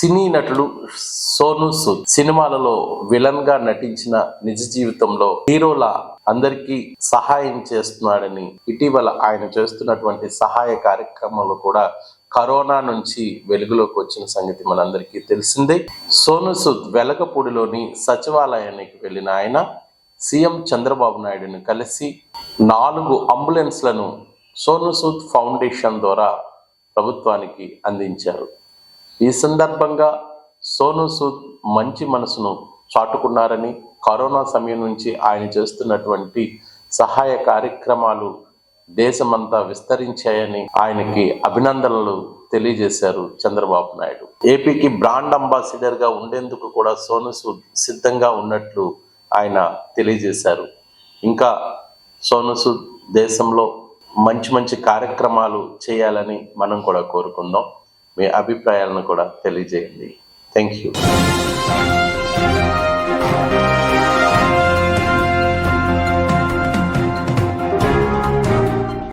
సినీ నటుడు సోను సూద్. సినిమాలలో విలన్గా నటించిన నిజ జీవితంలో హీరోలా అందరికీ సహాయం చేస్తున్నాడని ఇటీవల ఆయన చేస్తున్నటువంటి సహాయ కార్యక్రమాలు కూడా కరోనా నుంచి వెలుగులోకి వచ్చిన సంగతి మనందరికీ తెలిసిందే. సోను సూద్ వెలగపూడిలోని సచివాలయానికి వెళ్ళిన ఆయన సీఎం చంద్రబాబు నాయుడుని కలిసి నాలుగు అంబులెన్స్లను సోను సూద్ ఫౌండేషన్ ద్వారా ప్రభుత్వానికి అందించారు. ఈ సందర్భంగా సోను సూద్ మంచి మనసును చాటుకున్నారని కరోనా సమయం నుంచి ఆయన చేస్తున్నటువంటి సహాయ కార్యక్రమాలు దేశమంతా విస్తరించాయని ఆయనకి అభినందనలు తెలియజేశారు చంద్రబాబు నాయుడు. ఏపీకి బ్రాండ్ అంబాసిడర్గా ఉండేందుకు కూడా సోను సూద్ సిద్ధంగా ఉన్నట్లు ఆయన తెలియజేశారు. ఇంకా సోను సూద్ దేశంలో మంచి మంచి కార్యక్రమాలు చేయాలని మనం కూడా కోరుకుందాం. మీ అభిప్రాయాలను కూడా తెలియజేయండి. Thank you